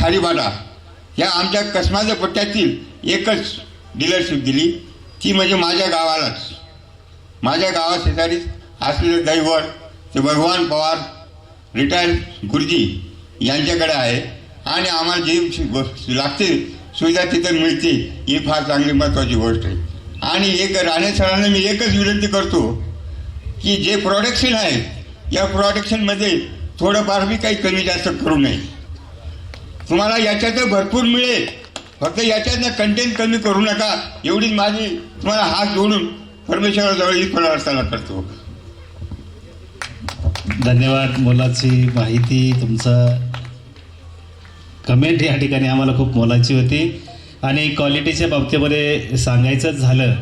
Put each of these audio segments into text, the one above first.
खारीबाडा या आमच्या कसमाच्या पट्ट्यातील एकच डीलरशिप दिली. ती म्हणजे माझ्या गावालाच. माझ्या गावा शेजारीच असलेले दैवड ते भगवान पवार रिटायर्ड गुरुजी यांच्याकडे आहे. आणि आम्हाला जी गोष्ट लागते सुविधा तिथं मिळते ही फार चांगली महत्त्वाची गोष्ट आहे. आणि एक राणे सरांना मी एकच विनंती करतो की जे प्रोडक्शन आहे या प्रोडक्शनमध्ये थोडंफार मी काही कमी जास्त करू नये. तुम्हाला याच्यात भरपूर मिळेल. फक्त याच्यातनं कंटेंट कमी करू नका. एवढीच माझी तुम्हाला हात जोडून परमेश्वराजवळ ही प्रार्थना करतो. धन्यवाद मोलाची माहिती. तुमचं कमेंट या ठिकाणी आम्हाला खूप मोलाची होती. आणि क्वालिटीच्या बाबतीमध्ये सांगायचंच झालं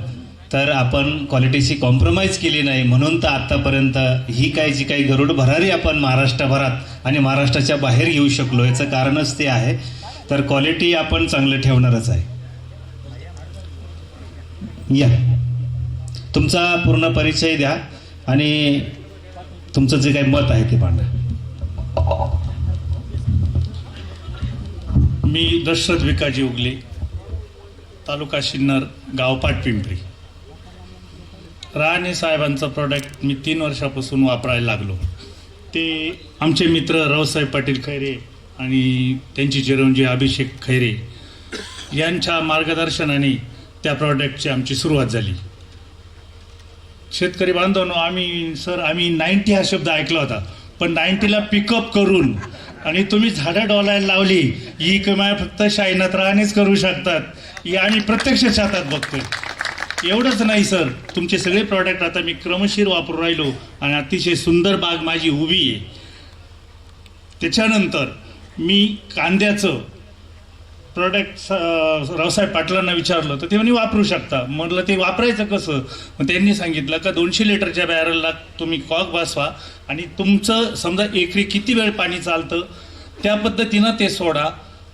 तर आपण क्वालिटीची कॉम्प्रोमाइज केली नाही. म्हणून तर आत्तापर्यंत ही काय जी काही गरुड भरारी आपण महाराष्ट्रभरात आणि महाराष्ट्राच्या बाहेर घेऊ शकलो याचं कारणच ते आहे. तर क्वालिटी आपण चांगलं ठेवणारच आहे. या. तुमचा पूर्ण परिचय द्या आणि तुमचं जे काही मत आहे ते मांडा. मी दशरथ विकाजी उगले तालुका सिन्नर गाव पाटपिंपरी. राणे साहेबांचं प्रॉडक्ट मी तीन वर्षापासून वापरायला लागलो. ते आमचे मित्र रावसाहेब पाटील खैरे आणि त्यांची चिरंजी अभिषेक खैरे यांच्या मार्गदर्शनाने त्या प्रॉडक्टची आमची सुरुवात झाली. शेतकरी बांधवांनो आम्ही सर आम्ही नाईन्टी हा शब्द ऐकला होता पण नाईन्टीला पिकअप करून आणि तुम्ही झाडं डोलायला लावली ही कमाय फक्त शाईनात राहणेच करू शकतात ही आम्ही प्रत्यक्ष शेतात बघतोय. एवढंच नाही सर. तुमचे सगळे प्रॉडक्ट आता मी क्रमशीर वापरून राहिलो आणि अतिशय सुंदर बाग माझी उभी आहे. त्याच्यानंतर मी कांद्याचं प्रॉडक्ट रावसाहेब पाटलांना विचारलं तर ते म्हणे वापरू शकता. म्हटलं ते वापरायचं कसं? मग त्यांनी सांगितलं का दोनशे लिटरच्या बॅरलला तुम्ही कॉक बसवा आणि तुमचं समजा एकरी किती वेळ पाणी चालतं त्या पद्धतीनं ते सोडा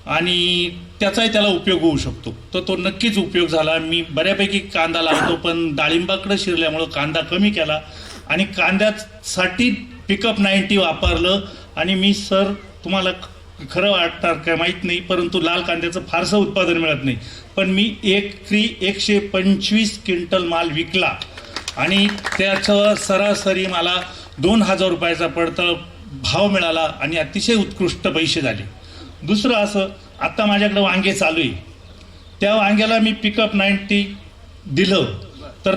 आणि त्याचाही त्याला उपयोग होऊ शकतो. तर तो नक्कीच उपयोग झाला. मी बऱ्यापैकी कांदा लावतो पण डाळिंबाकडे शिरल्यामुळं कांदा कमी केला. आणि कांद्यासाठी पिकअप नाईन्टी वापरलं. आणि मी सर तुम्हाला खरं वाटणार काय माहीत नाही परंतु लाल कांद्याचं फारसं उत्पादन मिळत नाही. पण मी एकरी एकशे पंचवीस क्विंटल माल विकला. आणि त्याचं सरासरी मला दोन हजार रुपयाचा पडता भाव मिळाला आणि अतिशय उत्कृष्ट पैसे झाले. दुसरं असं आत्ता माझ्याकडे वांगे चालू आहे. त्या वांग्याला मी पिकअप नाईन्टी दिलं. तर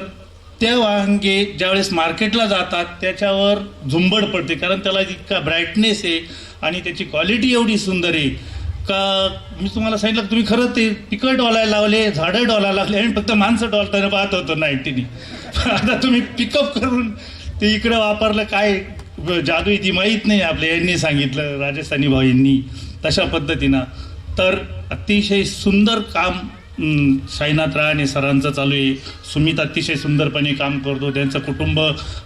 त्या वांगे ज्यावेळेस मार्केटला जातात त्याच्यावर झुंबड पडते. कारण त्याला इतका ब्राईटनेस आहे आणि त्याची क्वालिटी एवढी सुंदर आहे. का मी तुम्हाला सांगितलं की तुम्ही खरं ते पिकं डॉलायला लावले झाडं डॉलायला लागले आणि फक्त माणसं डॉलताना पाहत होतो नाईन्टीनी आता तुम्ही पिकअप करून ते इकडं वापरलं काय जादू आहे ती माहीत नाही आपल्या यांनी सांगितलं राजस्थानी भाऊ यांनी तशा पद्धतीनं. तर अतिशय सुंदर काम अं, साईनाथ राणे सरांचं चालू आहे. सुमित अतिशय सुंदरपणे काम करतो. त्यांचं कुटुंब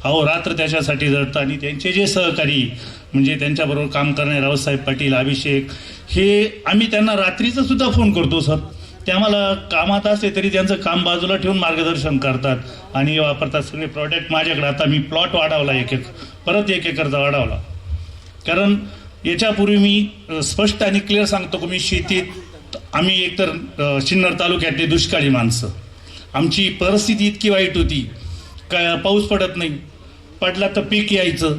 अहोरात्र त्याच्यासाठी जडतं. आणि त्यांचे जे सहकारी म्हणजे त्यांच्याबरोबर काम करणारे रावसाहेब पाटील अभिषेक हे आम्ही त्यांना रात्रीचं सुद्धा फोन करतो सर. ते आम्हाला कामात असले तरी त्यांचं काम बाजूला ठेवून मार्गदर्शन करतात. आणि वापरतात. सगळे प्रॉडक्ट माझ्याकडे. आता मी प्लॉट वाढवला एक एक. परत एक एकरचा वाढवला. कारण याच्यापूर्वी मी स्पष्ट आणि क्लिअर सांगतो की मी शेतीत आम्ही एकतर सिन्नर तालुक्यातले दुष्काळी माणसं. आमची परिस्थिती इतकी वाईट होती. का पाऊस पडत नाही. पडला तर पीक यायचं.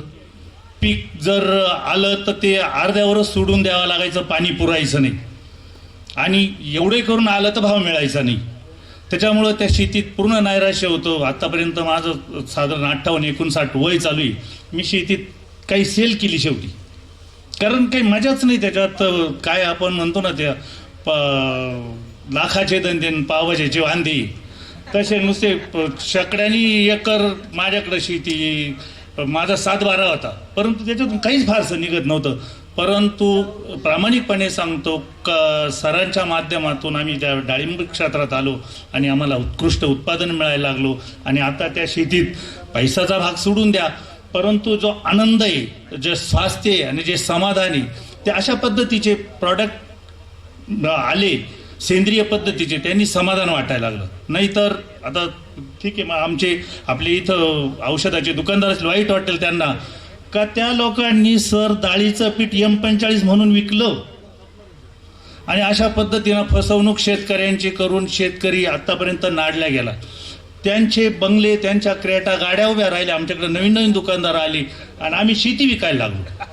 पीक जर आलं तर ते अर्ध्यावरच सोडून द्यावं लागायचं पाणी पुरायचं नाही. आणि एवढे करून आलं तर भाव मिळायचा नाही. त्याच्यामुळं त्या शेतीत पूर्ण नैराश्य होतं. आत्तापर्यंत माझं साधारण अठ्ठावन्न एकोणसाठ वय चालू आहे. मी शेतीत काही सेल केली शेवटी. कारण काही मजाच नाही त्याच्यात काय आपण म्हणतो ना त्या प लाखाचे धंदे न पावजेचे तसे नुसते प- एकर माझ्याकडं शेती माझा सात बारा होता. परंतु त्याच्यातून काहीच फारसं निघत नव्हतं. परंतु प्रामाणिकपणे सांगतो का सरांच्या माध्यमातून आम्ही त्या डाळिंब क्षेत्रात आलो आणि आम्हाला उत्कृष्ट उत्पादन मिळायला लागलो. आणि आता त्या शेतीत पैशाचा भाग सोडून द्या. परंतु जो आनंद आहे जे स्वास्थ्य आहे आणि जे समाधान आहे ते अशा पद्धतीचे प्रॉडक्ट आले सेंद्रिय पद्धतीचे त्यांनी समाधान वाटायला लागलं. नाहीतर आता ठीक आहे मग आमचे आपले इथं औषधाचे दुकानदार वाईट वाटेल त्यांना. का त्या लोकांनी सर डाळीचं पीठ एम पंचाळीस म्हणून विकलं? आणि अशा पद्धतीनं फसवणूक शेतकऱ्यांची करून शेतकरी आत्तापर्यंत नाडल्या गेला. त्यांचे बंगले त्यांच्या क्रेटा गाड्या उभ्या राहिल्या आमच्याकडे नवीन नवीन दुकानदार आले आणि आम्ही शेती विकायला लागलो.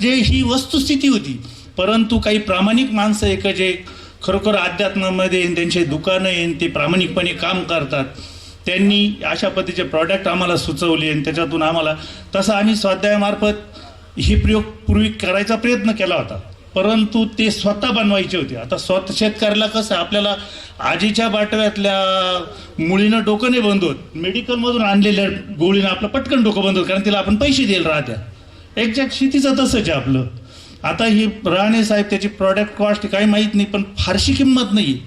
जे ही वस्तुस्थिती होती परंतु काही प्रामाणिक माणसं एक जे खरोखर अध्यात्मामध्ये येईन त्यांचे दुकानं येईन ते प्रामाणिकपणे काम करतात. त्यांनी अशा पद्धतीचे प्रॉडक्ट आम्हाला सुचवले आणि त्याच्यातून आम्हाला तसं आम्ही स्वाध्यायामार्फत ही प्रयोग पूर्वी करायचा प्रयत्न केला होता. परंतु ते स्वतः बनवायचे होते. आता स्वतः शेतकऱ्याला कसं आहे, आपल्याला आजीच्या बाटव्यातल्या मुळीनं डोकं नाही बंद होत. मेडिकलमधून आणलेल्या गोळीनं आपलं पटकन डोकं बंद होत कारण तिला आपण पैसे देईल राहत्या. एक्झॅक्ट शेतीचं तसंच आहे आपलं. आता ही राणे साहेब त्याची प्रॉडक्ट कॉस्ट काही माहीत नाही पण फारशी किंमत नाही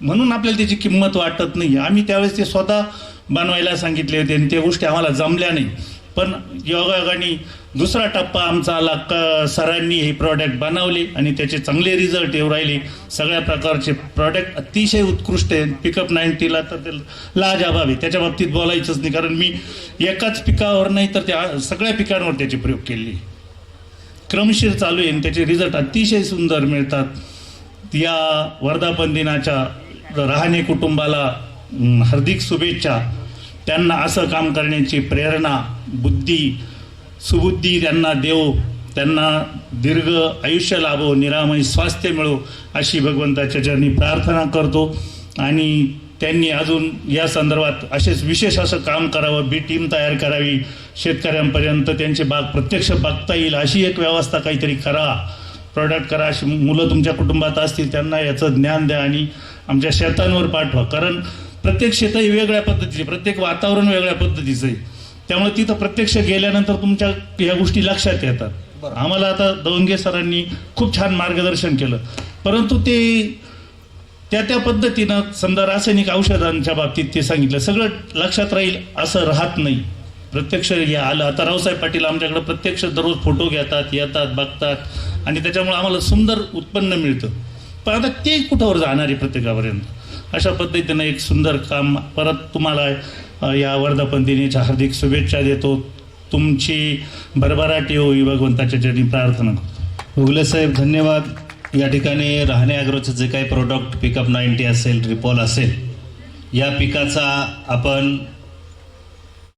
म्हणून आपल्याला त्याची किंमत वाटत नाही आम्ही त्यावेळेस ते स्वतः बनवायला सांगितले होते आणि त्या गोष्टी आम्हाला जमल्या नाही. पण योगायोगाने दुसरा टप्पा आमचा आला क सरांनी हे प्रॉडक्ट बनवले आणि त्याचे चांगले रिझल्ट येऊ राहिले. सगळ्या प्रकारचे प्रॉडक्ट अतिशय उत्कृष्ट आहे पिकअप नाईन्टीला तर ते लाज आहे. त्याच्या बाबतीत बोलायचंच नाही. कारण मी एकाच पिकावर नाही तर त्या सगळ्या पिकांवर त्याचे प्रयोग केले. क्रमशीर चालू आहे आणि त्याचे रिझल्ट अतिशय सुंदर मिळतात. या वर्धापन दिनाच्या रहाणे कुटुंबाला हार्दिक शुभेच्छा. त्यांना असं काम करण्याची प्रेरणा बुद्धी सुबुद्धी त्यांना देव त्यांना दीर्घ आयुष्य लाभो निरामय स्वास्थ्य मिळो अशी भगवंताच्या चरणी प्रार्थना करतो. आणि त्यांनी अजून या संदर्भात असेच विशेष असं काम करावं बी टीम तयार करावी शेतकऱ्यांपर्यंत त्यांचे बाग प्रत्यक्ष बघता येईल अशी एक व्यवस्था काहीतरी करा प्रॉडक्ट करा अशी मुलं तुमच्या कुटुंबात असतील त्यांना याचं ज्ञान द्या आणि आमच्या शेतांवर पाठवा. कारण प्रत्येक शेत ही वेगळ्या पद्धतीचे प्रत्येक वातावरण वेगळ्या पद्धतीचं आहे. त्यामुळे तिथं प्रत्यक्ष गेल्यानंतर तुमच्या या गोष्टी लक्षात येतात. आम्हाला आता दवंगे सरांनी खूप छान मार्गदर्शन केलं. परंतु ते त्या त्या पद्धतीनं समजा रासायनिक औषधांच्या बाबतीत ते सांगितलं सगळं लक्षात राहील असं राहत नाही. प्रत्यक्ष हे आलं. आता रावसाहेब पाटील आमच्याकडे प्रत्यक्ष दररोज फोटो घेतात येतात बघतात आणि त्याच्यामुळे आम्हाला सुंदर उत्पन्न मिळतं. पण आता ते कुठंवर जाणार आहे प्रत्येकापर्यंत? अशा पद्धतीनं एक सुंदर काम परत तुम्हाला या वर्धापन दिनाच्या हार्दिक शुभेच्छा देतो. तुमची भरभराटी होई भगवंताच्या चरणी प्रार्थना करतो. उगले साहेब धन्यवाद. या ठिकाणी राहणे अॅग्रोचं जे काही प्रोडक्ट पिकअप नाईन्टी असेल रिपॉल असेल या पिकाचा आपण